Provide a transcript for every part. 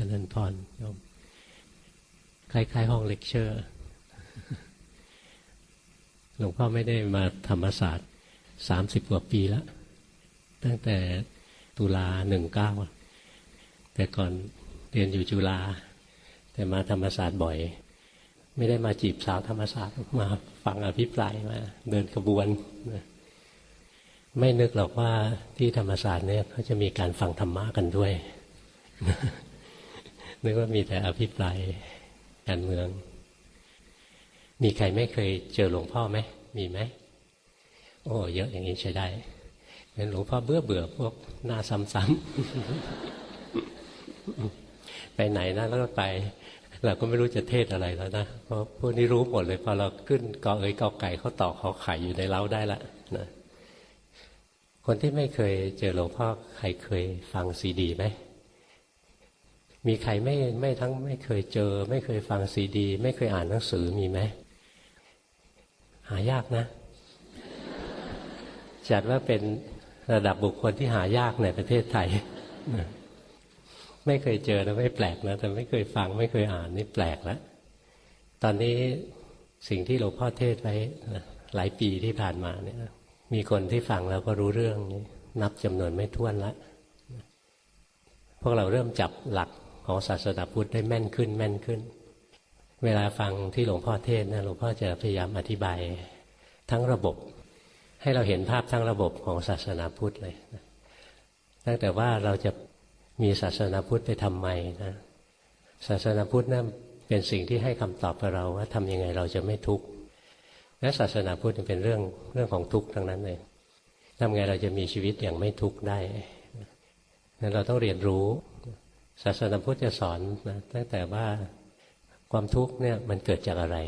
จริญพรโยมคล้ายๆห้องเลคเชอร์ หลวงพ่อไม่ได้มาธรรมศาสตร์สามสิบกว่าปีแล้ว ตั้งแต่ตุลาหนึ่งเก้าแต่ก่อนเรียนอยู่จุฬาแต่มาธรรมศาสตร์บ่อย ไม่ได้มาจีบสาวธรรมศาสตร์มาฟังอภิปรายมา เดินขบวน ไม่นึกหรอกว่าที่ธรรมศาสตร์เนี่ยเขาจะมีการฟังธรรมะกันด้วย นึกว่ามีแต่อภิปรายการเมือง มีใครไม่เคยเจอหลวงพ่อไหม มีไหม โอ้ เยอะอย่างนี้ใช้ได้งั้นหลวงพ่อเบื่อเบื่อพวกหน้าซ้ำๆไปไหนนะแล้วก็ไป เราก็ไม่รู้จะเทศอะไรแล้วนะ เพราะพวกนี้รู้หมดเลยพอเราขึ้นกอเอ๋ยกอไก่เขาตอกเขาไข่อยู่ในเล้าได้ละนะคนที่ไม่เคยเจอหลวงพ่อใครเคยฟังซีดีไหม มีใครไม่ไม่ทั้งไม่เคยเจอ ไม่เคยฟังซีดี ไม่เคยอ่านหนังสือมีไหมหายากนะ จัดว่าเป็นระดับบุคคลที่หายากในประเทศไทย ไม่เคยเจอนะไม่แปลกนะแต่ไม่เคยฟังไม่เคยอ่านนี่แปลกแล้วตอนนี้สิ่งที่หลวงพ่อเทศไว้หลายปีที่ผ่านมาเนี่ย มีคนที่ฟังแล้วก็รู้เรื่องนี้นับจำนวนไม่ถ้วนแล้วพวกเราเริ่มจับหลัก ของศาสนาพุทธได้แม่นขึ้นแม่นขึ้น เวลาฟังที่หลวงพ่อเทศนะหลวงพ่อจะพยายามอธิบายทั้งระบบ ให้เราเห็นภาพทั้งระบบของศาสนาพุทธเลยนะตั้งแต่ว่าเราจะมีศาสนาพุทธไปทำไมนะศาสนาพุทธนะั้นเป็นสิ่งที่ให้คำตอบกับเราว่าทำยังไงเราจะไม่ทุกข์และศาสนาพุทธเป็นเรื่องเรื่องของทุกข์ทั้งนั้นเลยทำไงเราจะมีชีวิตอย่างไม่ทุกข์ได้นั้นเราต้องเรียนรู้ ศาสนาพุทธจะสอนนะตั้งแต่ว่าความทุกข์เนี่ยมันเกิดจากอะไร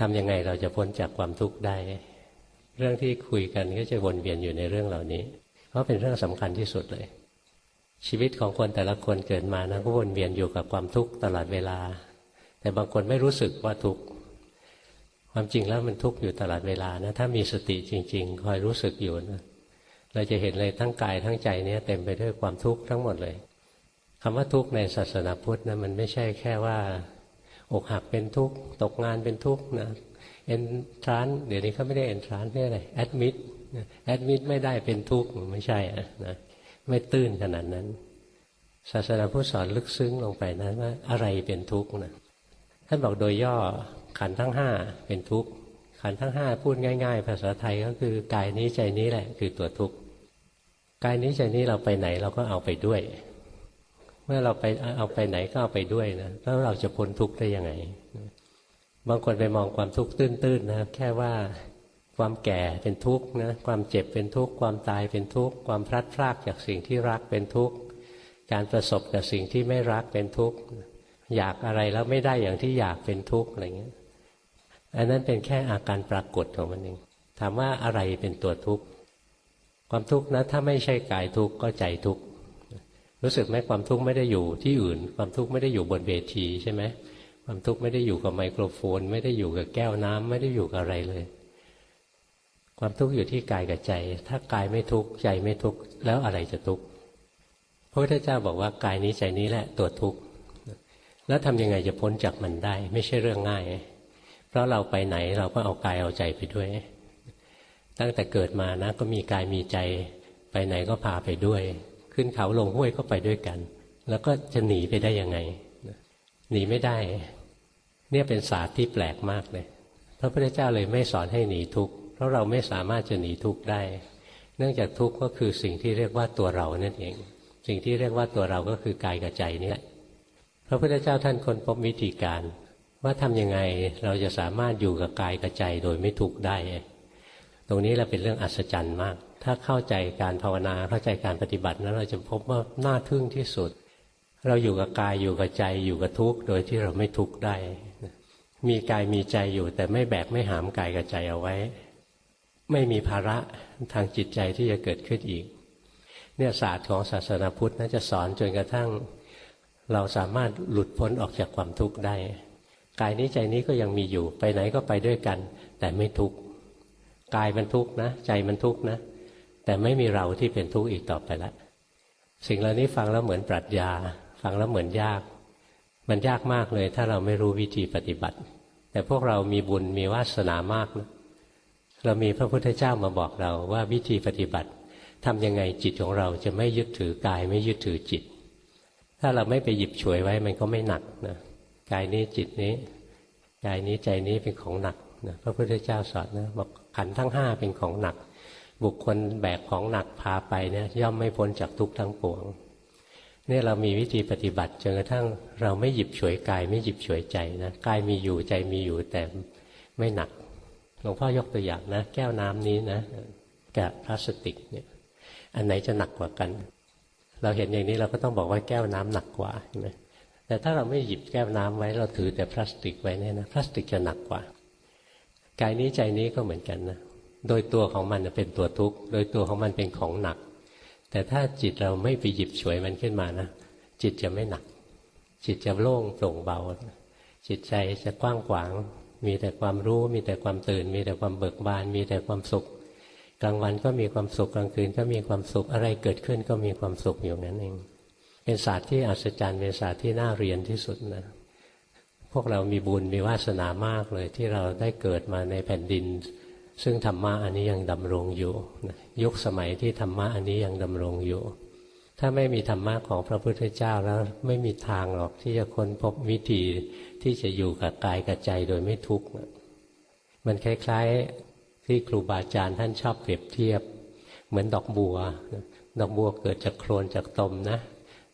ทำยังไงเราจะพ้นจากความทุกข์ได้ เรื่องที่คุยกันก็จะวนเวียนอยู่ในเรื่องเหล่านี้ เพราะเป็นเรื่องสำคัญที่สุดเลย ชีวิตของคนแต่ละคนเกิดมานะก็วนเวียนอยู่กับความทุกข์ตลอดเวลา แต่บางคนไม่รู้สึกว่าทุกข์ความจริงแล้วมันทุกข์อยู่ตลอดเวลานะถ้ามีสติจริง ๆ คอยรู้สึกอยู่นะเราจะเห็นเลยทั้งกายทั้งใจเนี้ยเต็มไปด้วยความทุกข์ทั้งหมดเลย คำว่าทุกข์ในศาสนาพุทธนะมันไม่ใช่แค่ว่า อกหักเป็นทุกข์ตกงานเป็นทุกข์นะเอนทรานเดี๋ยวนี้เขาไม่ได้เอนทรานเรียกอะไรแอดมิดแอดมิดไม่ได้เป็นทุกข์ไม่ใช่นะไม่ตื้นขนาดนั้น ศาสนาพุทธสอนลึกซึ้งลงไปนะว่าอะไรเป็นทุกข์นะท่านบอกโดยย่อขันทั้งห้าเป็นทุกข์ขันทั้งห้าพูดง่าย ๆ ภาษาไทยก็คือกายนี้ใจนี้แหละ คือตัวทุกข์กายนี้ใจนี้เราไปไหนเราก็เอาไปด้วย เมื่อเราไปเอาไปไหนก็เอาไปด้วยนะแล้วเราจะพ้นทุกข์ได้ยังไงบางคนไปมองความทุกข์ตื้นๆนะแค่ว่าความแก่เป็นทุกข์นะความเจ็บเป็นทุกข์ความตายเป็นทุกข์ความพลัดพรากจากสิ่งที่รักเป็นทุกข์การประสบกับสิ่งที่ไม่รักเป็นทุกข์อยากอะไรแล้วไม่ได้อย่างที่อยากเป็นทุกข์อะไรเงี้ยอันนั้นเป็นแค่อาการปรากฏของมันเองถามว่าอะไรเป็นตัวทุกข์ความทุกข์นะถ้าไม่ใช่กายทุกข์ก็ใจทุกข์ รู้สึกไหมความทุกข์ไม่ได้อยู่ที่อื่น ความทุกข์ไม่ได้อยู่บนเวทีใช่ไหมความทุกข์ไม่ได้อยู่กับไมโครโฟน ไม่ได้อยู่กับแก้วน้ำไม่ได้อยู่กับอะไรเลย ความทุกข์อยู่ที่กายกับใจ ถ้ากายไม่ทุกข์ใจไม่ทุกข์แล้วอะไรจะทุกข์พระพุทธเจ้าบอกว่ากายนี้ใจนี้แหละตัวทุกข์แล้วทำยังไงจะพ้นจากมันได้ ไม่ใช่เรื่องง่าย เพราะเราไปไหนเราก็เอากายเอาใจไปด้วย ตั้งแต่เกิดมานะก็มีกายมีใจ ไปไหนก็พาไปด้วย ขึ้นเขาลงห้วยก็ไปด้วยกัน แล้วก็จะหนีไปได้ยังไงหนีไม่ได้ เนี่ยเป็นศาสตร์ที่แปลกมากเลยพระพุทธเจ้าเลยไม่สอนให้หนีทุกข์เพราะเราไม่สามารถจะหนีทุกข์ได้ เนื่องจากทุกข์ก็คือสิ่งที่เรียกว่าตัวเรานั่นเอง สิ่งที่เรียกว่าตัวเราก็คือกายกับใจนี่แหละพระพุทธเจ้าท่านค้นพบวิธีการ ว่าทำยังไงเราจะสามารถอยู่กับกายกับใจโดยไม่ทุกข์ได้ ตรงนี้แหละเป็นเรื่องอัศจรรย์มาก ถ้าเข้าใจการภาวนาเข้าใจการปฏิบัตินั้นเราจะพบว่าน่าทึ่งที่สุด เราอยู่กับกายอยู่กับใจอยู่กับทุกข์โดยที่เราไม่ทุกข์ได้ มีกายมีใจอยู่แต่ไม่แบกไม่หามกายกับใจเอาไว้ ไม่มีภาระทางจิตใจที่จะเกิดขึ้นอีก เนี่ยศาสตร์ของศาสนาพุทธน่าจะสอนจนกระทั่ง เราสามารถหลุดพ้นออกจากความทุกข์ได้ กายนี้ใจนี้ก็ยังมีอยู่ไปไหนก็ไปด้วยกัน แต่ไม่ทุกข์กายมันทุกข์นะ ใจมันทุกข์นะ แต่ไม่มีเราที่เป็นทุกข์อีกต่อไปละสิ่งเหล่านี้ฟังแล้วเหมือนปรัชญา ฟังแล้วเหมือนยาก มันยากมากเลย ถ้าเราไม่รู้วิธีปฏิบัติ แต่พวกเรามีบุญมีวาสนามากนะเรามีพระพุทธเจ้ามาบอกเราว่าวิธีปฏิบัติทำยังไงจิตของเราจะไม่ยึดถือกายไม่ยึดถือจิต ถ้าเราไม่ไปหยิบฉวยไว้มันก็ไม่หนักนะกายนี้จิตนี้กายนี้ใจนี้เป็นของหนักนะพระพุทธเจ้าสอนนะบอกขันทั้งห้าเป็นของหนัก บุคคลแบกของหนักพาไปเนี่ยย่อมไม่พ้นจากทุกข์ทั้งปวงเนี่ยเรามีวิธีปฏิบัติจนกระทั่งเราไม่หยิบฉวยกาย ไม่หยิบฉวยใจนะกายมีอยู่ใจมีอยู่แต่ไม่หนักหลวงพ่อยกตัวอย่างนะ แก้วน้ำนี้นะแกะพลาสติกเนี่ย อันไหนจะหนักกว่ากัน เราเห็นอย่างนี้เราก็ต้องบอกว่าแก้วน้ำหนักกว่าใช่ไหมแต่ถ้าเราไม่หยิบแก้วน้ำไว้เราถือแต่พลาสติกไว้เนี่ยนะพลาสติกจะหนักกว่ากายนี้ใจนี้ก็เหมือนกันนะ โดยตัวของมันเป็นตัวทุกข์ โดยตัวของมันเป็นของหนัก แต่ถ้าจิตเราไม่ไปหยิบฉวยมันขึ้นมานะ จิตจะไม่หนัก จิตจะโล่งโปร่งเบา จิตใจจะกว้างขวาง มีแต่ความรู้ มีแต่ความตื่น มีแต่ความเบิกบาน มีแต่ความสุข กลางวันก็มีความสุข กลางคืนก็มีความสุข อะไรเกิดขึ้นก็มีความสุขอยู่นั่นเอง เป็นศาสตร์ที่อัศจรรย์ เป็นศาสตร์ที่น่าเรียนที่สุดนะพวกเรามีบุญมีวาสนามากเลยที่เราได้เกิดมาในแผ่นดิน ซึ่งธรรมะอันนี้ยังดำรงอยู่ยุคสมัยที่ธรรมะอันนี้ยังดำรงอยู่ ถ้าไม่มีธรรมะของพระพุทธเจ้าแล้วไม่มีทางหรอกที่จะค้นพบวิธีที่จะอยู่กับกายกับใจโดยไม่ทุกข์มันคล้ายๆที่ครูบาอาจารย์ท่านชอบเปรียบเทียบ เหมือนดอกบัว ดอกบัวเกิดจากโคลนจากตมนะ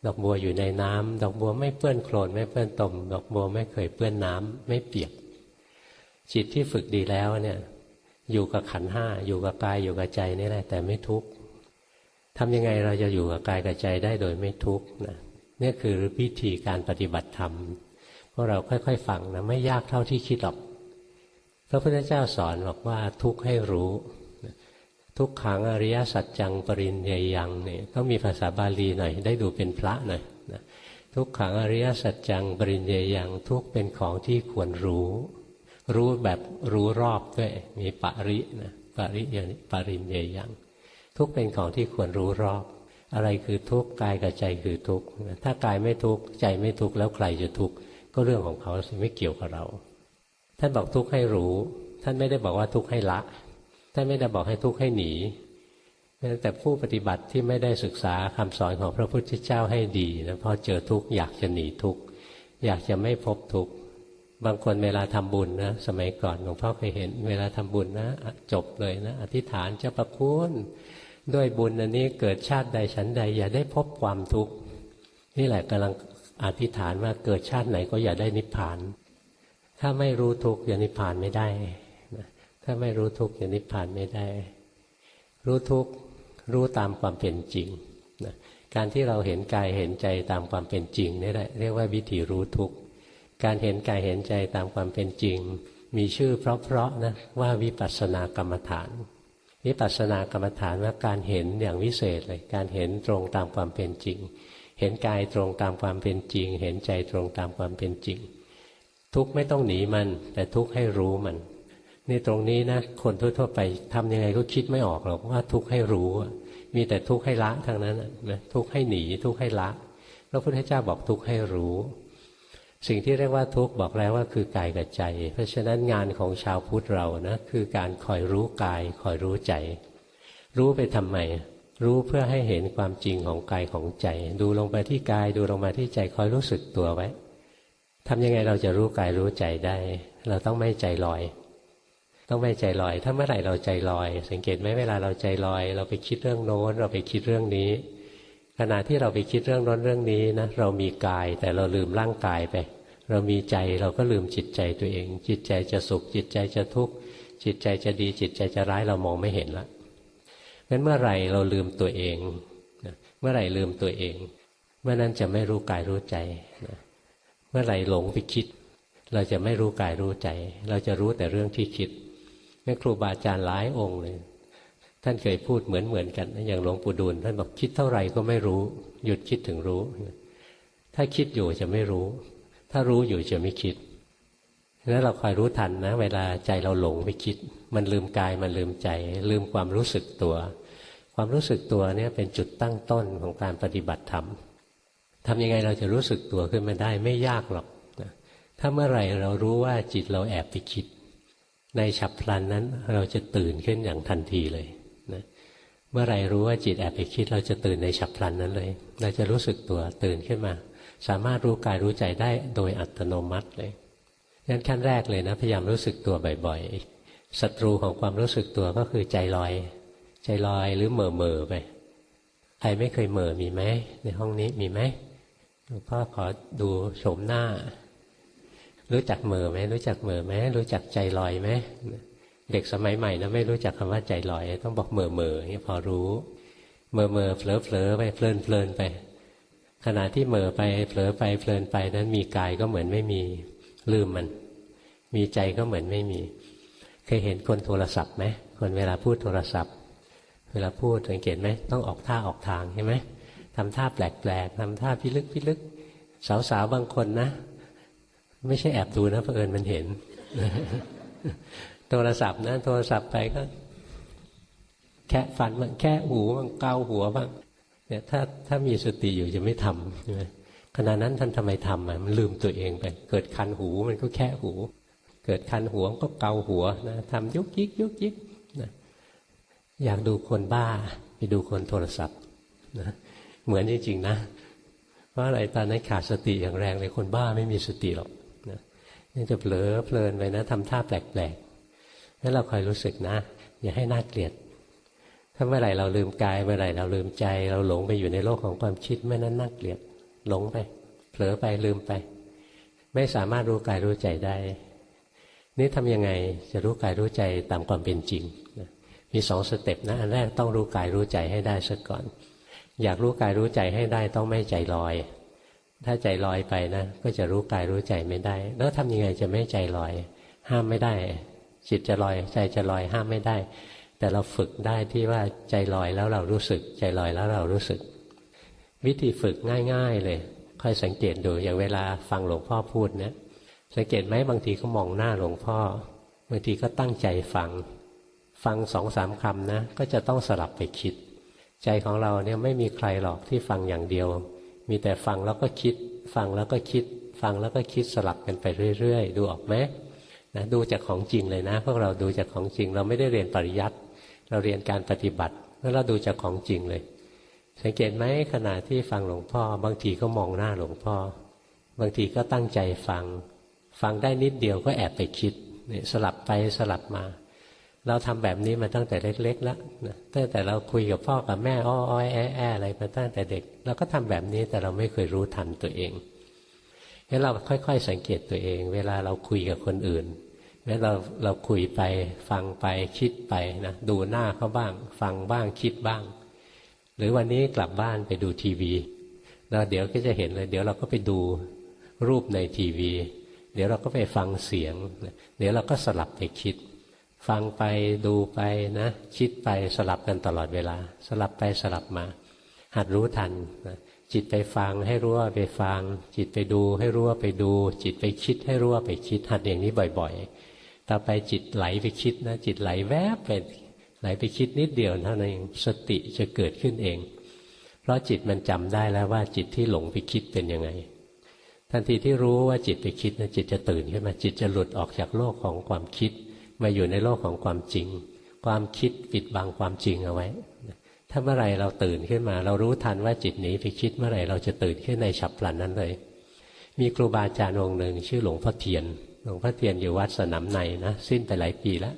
ดอกบัวอยู่ในน้ำดอกบัวไม่เปื้อนโคลนไม่เปื้อนตม ดอกบัวไม่เคยเปื้อนน้ำไม่เปียก จิตที่ฝึกดีแล้วเนี่ย อยู่กับขันห้าอยู่กับกายอยู่กับใจนี่แหละ แต่ไม่ทุกข์ทำยังไงเราจะอยู่กับกายกับใจได้โดยไม่ทุกข์นะนี่คือวิธีการปฏิบัติธรรมพวกเราค่อย ๆ ฟังนะไม่ยากเท่าที่คิดหรอกพระพุทธเจ้าสอนบอกว่าทุกข์ให้รู้ทุกขังอริยสัจจังปรินยยังเนี่ยต้องมีภาษาบาลีหน่อย ได้ดูเป็นพระหน่อยนะทุกขังอริยสัจจังปรินยยังทุกเป็นของที่ควรรู้ รู้แบบรู้รอบด้วย มีปรินะปริยปรินยยัง ทุกเป็นของที่ควรรู้รอบ อะไรคือทุกกายกับใจคือทุกถ้ากายไม่ทุกใจไม่ทุกแล้วใครจะทุกก็เรื่องของเขาไม่เกี่ยวกับเรา ท่านบอกทุกให้รู้ ท่านไม่ได้บอกว่าทุกให้ละ ท่านไม่ได้บอกให้ทุกข์ให้หนีแต่ผู้ปฏิบัติที่ไม่ได้ศึกษาคำสอนของพระพุทธเจ้าให้ดีนะพอเจอทุกข์อยากจะหนีทุกข์อยากจะไม่พบทุกข์ บางคนเวลาทำบุญนะสมัยก่อนหลวงพ่อเคยเห็น เวลาทำบุญนะจบเลยนะ อธิษฐานเจะประคุณด้วยบุญอันนี้เกิดชาติใดฉันใด อย่าได้พบความทุกข์นี่แหละกำลังอธิษฐานว่าเกิดชาติไหนก็อย่าได้นิพพาน ถ้าไม่รู้ทุกข์อย่านิพพานไม่ได้ถ้าไม่รู้ทุกข์จะนิพพานไม่ได้ รู้ทุกข์รู้ตามความเป็นจริงนะการที่เราเห็นกายเห็นใจตามความเป็นจริงนี่แหละเรียกว่าวิธีรู้ทุกข์ การเห็นกายเห็นใจตามความเป็นจริง มีชื่อเพราะๆนะว่าวิปัสสนากรรมฐาน วิปัสสนากรรมฐานว่าการเห็นอย่างวิเศษเลยการเห็นตรงตามความเป็นจริง เห็นกายตรงตามความเป็นจริง เห็นใจตรงตามความเป็นจริง ทุกไม่ต้องหนีมัน แต่ทุกให้รู้มันนี่ตรงนี้นะคนทั่วๆไปทำยังไงก็คิดไม่ออกหรอกว่าทุกข์ให้รู้มีแต่ทุกข์ให้ละทั้งนั้นนะทุกข์ให้หนีทุกข์ให้ละพระพุทธเจ้าบอกทุกข์ให้รู้ สิ่งที่เรียกว่าทุกข์บอกแล้วว่าคือกายกับใจ เพราะฉะนั้นงานของชาวพุทธเรานะคือการคอยรู้กายคอยรู้ใจ รู้ไปทำไม รู้เพื่อให้เห็นความจริงของกายของใจ ดูลงไปที่กายดูลงมาที่ใจคอยรู้สึกตัวไว้ทำยังไงเราจะรู้กายรู้ใจได้ เราต้องไม่ใจลอย ต้องไม่ใจลอย ถ้าเมื่อไหร่เราใจลอย สังเกตไหมเวลาเราใจลอย เราไปคิดเรื่องโน้นเราไปคิดเรื่องนี้ ขณะที่เราไปคิดเรื่องโน้นเรื่องนี้นะเรามีกายแต่เราลืมร่างกายไป เรามีใจเราก็ลืมจิตใจตัวเอง จิตใจจะสุข จิตใจจะทุกข์จิตใจจะดีจิตใจจะร้ายเรามองไม่เห็นละงั้นเมื่อไหร่เราลืมตัวเองเมื่อไหร่ลืมตัวเอง เมื่อนั้นจะไม่รู้กายรู้ใจเมื่อไหร่หลงไปคิด เราจะไม่รู้กายรู้ใจ เราจะรู้แต่เรื่องที่คิดนี่ครูบาอาจารย์หลายองค์เลย ท่านเคยพูดเหมือนเหมือนกัน อย่างหลวงปู่ดูลท่านบอกคิดเท่าไหร่ก็ไม่รู้ หยุดคิดถึงรู้ ถ้าคิดอยู่จะไม่รู้ ถ้ารู้อยู่จะไม่คิดนั้นเราคอยรู้ทันนะ เวลาใจเราหลงไปคิด มันลืมกายมันลืมใจ ลืมความรู้สึกตัว ความรู้สึกตัวเนี่ยเป็นจุดตั้งต้นของการปฏิบัติธรรมทำยังไงเราจะรู้สึกตัวขึ้นมาได้ไม่ยากหรอกถ้าเมื่อไหร่เรารู้ว่าจิตเราแอบไปคิด ในฉับพลันนั้นเราจะตื่นขึ้นอย่างทันทีเลย นะเมื่อไรรู้ว่าจิตแอบไปคิด เราจะตื่นในฉับพลันนั้นเลย เราจะรู้สึกตัวตื่นขึ้นมา สามารถรู้กายรู้ใจได้โดยอัตโนมัติเลยงั้นขั้นแรกเลยนะ พยายามรู้สึกตัวบ่อยๆศัตรูของความรู้สึกตัวก็คือใจลอย ใจลอยหรือเหม่อเม่อไปใครไม่เคยเหม่อมีไหมในห้องนี้มีไหมหลวงพ่อขอดูโฉมหน้า รู้จักเหม่อไหมรู้จักเหม่อไหมรู้จักใจลอยไหม เด็กสมัยใหม่นะไม่รู้จักคำว่าใจลอย ต้องบอกเหม่อเม่อนี่พอรู้เหม่อเม่อเผลอเผลอไปเพลินเพลินไป ขณะที่เหม่อไปเผลอไปเพลินไปนั้นมีกายก็เหมือนไม่มีลืมมัน มีใจก็เหมือนไม่มี เคยเห็นคนโทรศัพท์ไหมคนเวลาพูดโทรศัพท์ เวลาพูดสังเกตไหมต้องออกท่าออกทางใช่ไหมทำท่าแปลกๆทำท่าพิลึกพิลึกสาวๆบางคนนะ ไม่ใช่แอบดูนะเผอิญมันเห็น โทรศัพท์นะ โทรศัพท์ไปก็แค่ฟันบ้างแค่หูบ้างเกาหัวบ้างเนี่ยถ้าถ้ามีสติอยู่จะไม่ทำใช่ไหมขณะนั้นท่านทำไมทำอะมันลืมตัวเองไป เกิดคันหูมันก็แค่หู เกิดคันหัวก็เกาหัวนะทำยุกยิกยุกยิกนะอยากดูคนบ้าไปดูคนโทรศัพท์นะเหมือนจริงๆนะเพราะอะไรตอนนั้นขาดสติอย่างแรงเลยคนบ้าไม่มีสติหรอกนะนี่จะเผลอเพลินไปนะทำท่าแปลกๆ แล้วเราคอยรู้สึกนะ อย่าให้น่าเกลียด ถ้าเมื่อไหร่เราลืมกายเมื่อไหร่เราลืมใจ เราหลงไปอยู่ในโลกของความคิดเมื่อนั้นน่าเกลียดหลงไป เผลอไปลืมไป ไม่สามารถรู้กายรู้ใจได้ นี่ทำยังไงจะรู้กายรู้ใจตามความเป็นจริงมีสองสเต็ปนะอันแรกต้องรู้กายรู้ใจให้ได้ซะก่อน อยากรู้กายรู้ใจให้ได้ต้องไม่ใจลอยถ้าใจลอยไปนะ ก็จะรู้กายรู้ใจไม่ได้ แล้วทำยังไงจะไม่ใจลอย ห้ามไม่ได้ จิตจะลอย ใจจะลอยห้ามไม่ได้ แต่เราฝึกได้ที่ว่าใจลอยแล้วเรารู้สึก ใจลอยแล้วเรารู้สึก วิธีฝึกง่าย ๆ เลยค่อยสังเกตดูอย่างเวลาฟังหลวงพ่อพูดเนี่ยสังเกตไหมบางทีก็มองหน้าหลวงพ่อบางทีก็ตั้งใจฟัง ฟังสองสามคำนะ ก็จะต้องสลับไปคิด ใจของเราเนี่ยไม่มีใครหรอกที่ฟังอย่างเดียว มีแต่ฟังแล้วก็คิด ฟังแล้วก็คิด ฟังแล้วก็คิดสลับกันไปเรื่อยๆ ดูออกไหม นะดูจากของจริงเลยนะ พวกเราดูจากของจริง เราไม่ได้เรียนปริยัติเราเรียนการปฏิบัติ แล้วเราดูจากของจริงเลย สังเกตไหมขณะที่ฟังหลวงพ่อ บางทีก็มองหน้าหลวงพ่อ บางทีก็ตั้งใจฟัง ฟังได้นิดเดียวก็แอบไปคิดสลับไปสลับมา เราทำแบบนี้มาตั้งแต่เล็ก ๆ แล้วนะตั้งแต่เราคุยกับพ่อกับแม่อ้ออ้อยแอ้อะไรมาตั้งแต่เด็ก เราก็ทำแบบนี้แต่เราไม่เคยรู้ทันตัวเอง งั้นเราค่อย ๆ สังเกตตัวเอง เวลาเราคุยกับคนอื่นแม้เราเราคุยไปฟังไปคิดไปนะดูหน้าเขาบ้าง ฟังบ้างคิดบ้าง หรือวันนี้กลับบ้านไปดูทีวีแล้วเดี๋ยวก็จะเห็นเลย เดี๋ยวเราก็ไปดูรูปในทีวี เดี๋ยวเราก็ไปฟังเสียง เดี๋ยวเราก็สลับไปคิด ฟังไปดูไปนะ คิดไปสลับกันตลอดเวลา สลับไปสลับมา หัดรู้ทันนะ จิตไปฟังให้รู้ว่าไปฟัง จิตไปดูให้รู้ว่าไปดู จิตไปคิดให้รู้ว่าไปคิดหัดอย่างนี้บ่อย ๆ ต่อไปจิตไหลไปคิดนะ จิตไหลแวบไปไหลไปคิดนิดเดียวเท่านั้นเองสติจะเกิดขึ้นเอง เพราะจิตมันจำได้แล้วว่าจิตที่หลงไปคิดเป็นยังไง ทันทีที่รู้ว่าจิตไปคิดนะจิตจะตื่นขึ้นมาจิตจะหลุดออกจากโลกของความคิด มาอยู่ในโลกของความจริง ความคิดปิดบังความจริงเอาไว้ ถ้าเมื่อไรเราตื่นขึ้นมา เรารู้ทันว่าจิตหนีไปคิดเมื่อไรเราจะตื่นขึ้นในฉับพลันนั้นเลย มีครูบาอาจารย์องค์หนึ่งชื่อหลวงพ่อเทียน หลวงพ่อเทียนอยู่วัดสนามในนะสิ้นไปหลายปีแล้ว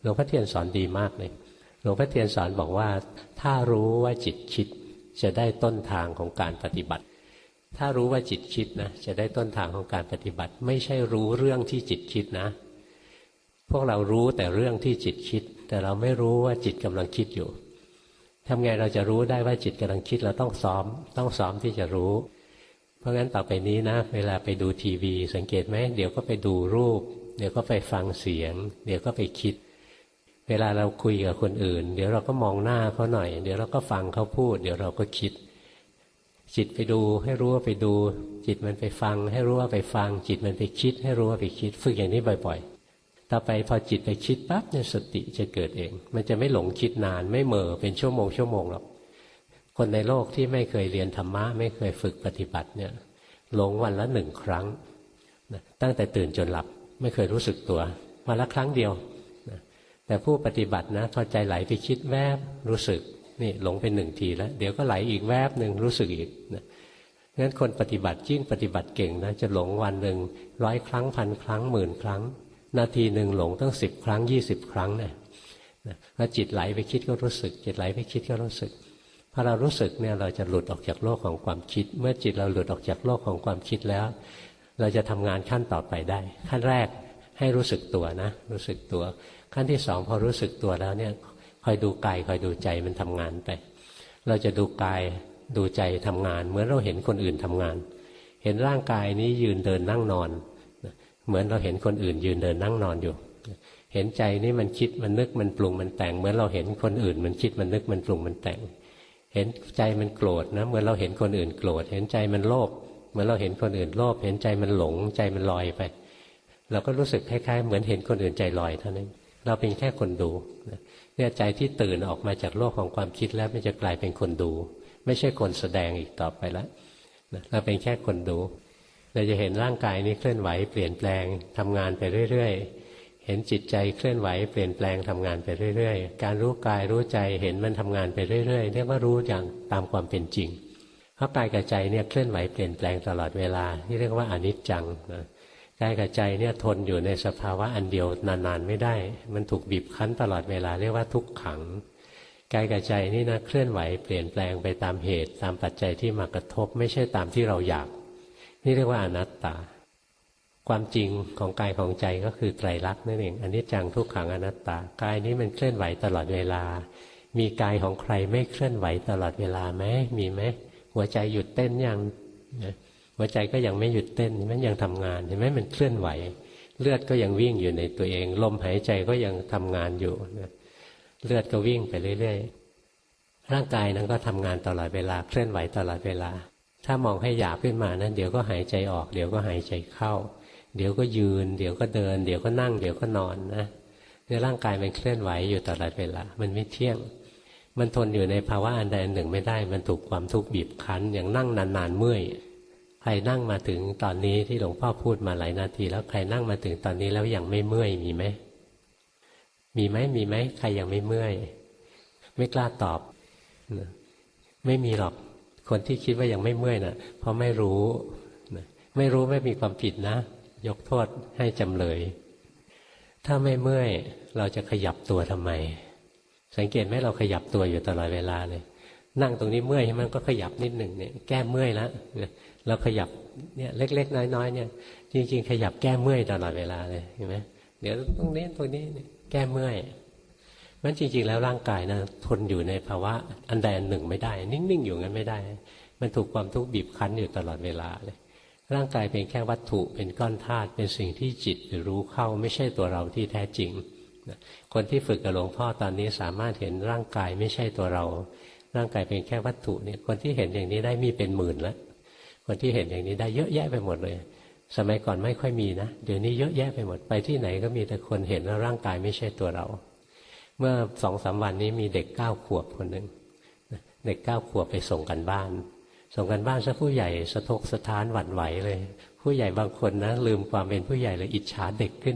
หลวงพ่อเทียนสอนดีมากเลย หลวงพ่อเทียนสอนบอกว่า ถ้ารู้ว่าจิตคิดจะได้ต้นทางของการปฏิบัติ ถ้ารู้ว่าจิตคิดนะจะได้ต้นทางของการปฏิบัติ ไม่ใช่รู้เรื่องที่จิตคิดนะ พวกเรารู้แต่เรื่องที่จิตคิด แต่เราไม่รู้ว่าจิตกำลังคิดอยู่ ทำไงเราจะรู้ได้ว่าจิตกำลังคิดเราต้องซ้อม ต้องซ้อมที่จะรู้ เพราะงั้นต่อไปนี้นะ เวลาไปดูทีวี สังเกตไหมเดี๋ยวก็ไปดูรูป เดี๋ยวก็ไปฟังเสียง เดี๋ยวก็ไปคิด เวลาเราคุยกับคนอื่น เดี๋ยวเราก็มองหน้าเขาหน่อย เดี๋ยวเราก็ฟังเขาพูด เดี๋ยวเราก็คิด จิตไปดูให้รู้ว่าไปดู จิตมันไปฟัง ให้รู้ว่าไปฟัง จิตมันไปคิด ให้รู้ว่าไปคิด ฝึกอย่างนี้บ่อย ๆ ต่อไปพอจิตไปคิดปั๊บเนี่ยสติจะเกิดเอง มันจะไม่หลงคิดนานไม่เหม่อเป็นชั่วโมงชั่วโมงหรอกคนในโลกที่ไม่เคยเรียนธรรมะไม่เคยฝึกปฏิบัติเนี่ยหลงวันละหนึ่งครั้งนะตั้งแต่ตื่นจนหลับไม่เคยรู้สึกตัววันละครั้งเดียวนะแต่ผู้ปฏิบัตินะพอใจไหลไปคิดแวบรู้สึกนี่หลงไปหนึ่งทีแล้ว เดี๋ยวก็ไหลอีกแวบหนึ่งรู้สึกอีกนะงั้นคนปฏิบัติยิ่งปฏิบัติเก่งนะจะหลงวันหนึ่งร้อยครั้งพันครั้งหมื่นครั้ง นาทีหนึ่งหลงตั้งสิบครั้งยี่สิบครั้งเนี่ยถ้าจิตไหลไปคิดก็รู้สึก จิตไหลไปคิดก็รู้สึกพอเรารู้สึกเนี่ยเราจะหลุดออกจากโลกของความคิด เมื่อจิตเราหลุดออกจากโลกของความคิดแล้ว เราจะทำงานขั้นต่อไปได้ ขั้นแรกให้รู้สึกตัวนะ รู้สึกตัว ขั้นที่สองพอรู้สึกตัวแล้วเนี่ยคอยดูกายคอยดูใจมันทำงานไป เราจะดูกายดูใจทำงาน เหมือนเราเห็นคนอื่นทำงาน เห็นร่างกายนี้ยืนเดินนั่งนอน เหมือนเราเห็นคนอื่นยืนเดินนั่งนอนอยู่ เห็นใจนี่มันคิดมันนึกมันปรุงมันแต่ง เหมือนเราเห็นคนอื่น มันคิดมันนึกมันปรุงมันแต่ง เห็นใจมันโกรธนะ เหมือนเราเห็นคนอื่นโกรธ เห็นใจมันโลภ เหมือนเราเห็นคนอื่นโลภ เห็นใจมันหลง ใจมันลอยไป เราก็รู้สึกคล้ายๆ เหมือนเห็นคนอื่นใจลอยเท่านั้น เราเป็นแค่คนดูเนี่ยใจที่ตื่นออกมาจากโลกของความคิดแล้วมันจะกลายเป็นคนดู ไม่ใช่คนแสดงอีกต่อไปแล้วเราเป็นแค่คนดู เราจะเห็นร่างกายนี้เคลื่อนไหวเปลี่ยนแปลงทำงานไปเรื่อยๆ เห็นจิตใจเคลื่อนไหวเปลี่ยนแปลงทำงานไปเรื่อยๆ การรู้กายรู้ใจเห็นมันทำงานไปเรื่อยๆ เรียกว่ารู้อย่างตามความเป็นจริงเพราะกายกับใจเนี่ยเคลื่อนไหวเปลี่ยนแปลงตลอดเวลาที่เรียกว่าอนิจจังนะกายกับใจเนี่ยทนอยู่ในสภาวะอันเดียวนานๆไม่ได้ มันถูกบีบคั้นตลอดเวลาเรียกว่าทุกขังกายกับใจนี่นะเคลื่อนไหวเปลี่ยนแปลงไปตามเหตุ ตามปัจจัยที่มากระทบ ไม่ใช่ตามที่เราอยาก นี่เรียกว่าอนัตตา ความจริงของกายของใจก็คือไตรลักษณ์นั่นเองอันนี้จังทุกขังอนัตตากายนี้มันเคลื่อนไหวตลอดเวลา มีกายของใครไม่เคลื่อนไหวตลอดเวลาไหมมีไหมหัวใจหยุดเต้นยังนะหัวใจก็ยังไม่หยุดเต้นมันยังทำงานเห็นไหมมันเคลื่อนไหว เลือดก็ยังวิ่งอยู่ในตัวเอง ลมหายใจก็ยังทำงานอยู่นะเลือดก็วิ่งไปเรื่อยๆร่างกายนั้นก็ทำงานตลอดเวลาเคลื่อนไหวตลอดเวลา ถ้ามองให้หยาบขึ้นมานั้นเดี๋ยวก็หายใจออก เดี๋ยวก็หายใจเข้า เดี๋ยวก็ยืน เดี๋ยวก็เดิน เดี๋ยวก็นั่ง เดี๋ยวก็นอนนะในร่างกายมันเคลื่อนไหวอยู่ตลอดเวลา มันไม่เที่ยง มันทนอยู่ในภาวะอันใดอันหนึ่งไม่ได้ มันถูกความทุกข์บีบคั้น อย่างนั่งนานๆเมื่อย ใครนั่งมาถึงตอนนี้ที่หลวงพ่อพูดมาหลายนาที แล้วใครนั่งมาถึงตอนนี้แล้วยังไม่เมื่อยมีไหม มีไหมมีไหมใครยังไม่เมื่อย ไม่กล้าตอบ ไม่มีหรอก คนที่คิดว่ายังไม่เมื่อยนะ่ะ เพราะไม่รู้ไม่รู้ไม่มีความผิดนะ ยกโทษให้จำเลย ถ้าไม่เมื่อยเราจะขยับตัวทำไม สังเกตไหมเราขยับตัวอยู่ตลอดเวลาเลย นั่งตรงนี้เมื่อยมันก็ขยับนิดหนึ่งเนี่ยแก้เมื่อยแล้วเราขยับเนี่ยเล็ก ๆ น้อยๆเนี่ย จริง ๆ ขยับแก้เมื่อยตลอดเวลาเลยเห็นไหมเดี๋ยวตรงนี้ตรงนี้แก้เมื่อย มันจริง ๆ แล้วร่างกายนะทนอยู่ในภาวะอันใดอันหนึ่งไม่ได้ นิ่งๆอยู่งั้นไม่ได้ มันถูกความทุกข์บีบคั้นอยู่ตลอดเวลาเลยร่างกายเป็นแค่วัตถุเป็นก้อนธาตุเป็นสิ่งที่จิตรู้เข้าไม่ใช่ตัวเราที่แท้จริงคนที่ฝึกกับหลวงพ่อตอนนี้สามารถเห็นร่างกายไม่ใช่ตัวเรา ร่างกายเป็นแค่วัตถุเนี่ยคนที่เห็นอย่างนี้ได้มีเป็นหมื่นแล้วคนที่เห็นอย่างนี้ได้เยอะแยะไปหมดเลย สมัยก่อนไม่ค่อยมีนะ เดี๋ยวนี้เยอะแยะไปหมดไปที่ไหนก็มีแต่คนเห็นว่าร่างกายไม่ใช่ตัวเรา เมื่อสองสามวันนี้มีเด็กเก้าขวบคนหนึ่งเด็กเก้าขวบไปส่งกันบ้าน ส่งกันบ้านซะผู้ใหญ่สะทกสะท้านหวั่นไหวเลย ผู้ใหญ่บางคนนะลืมความเป็นผู้ใหญ่เลยอิจฉาเด็กขึ้น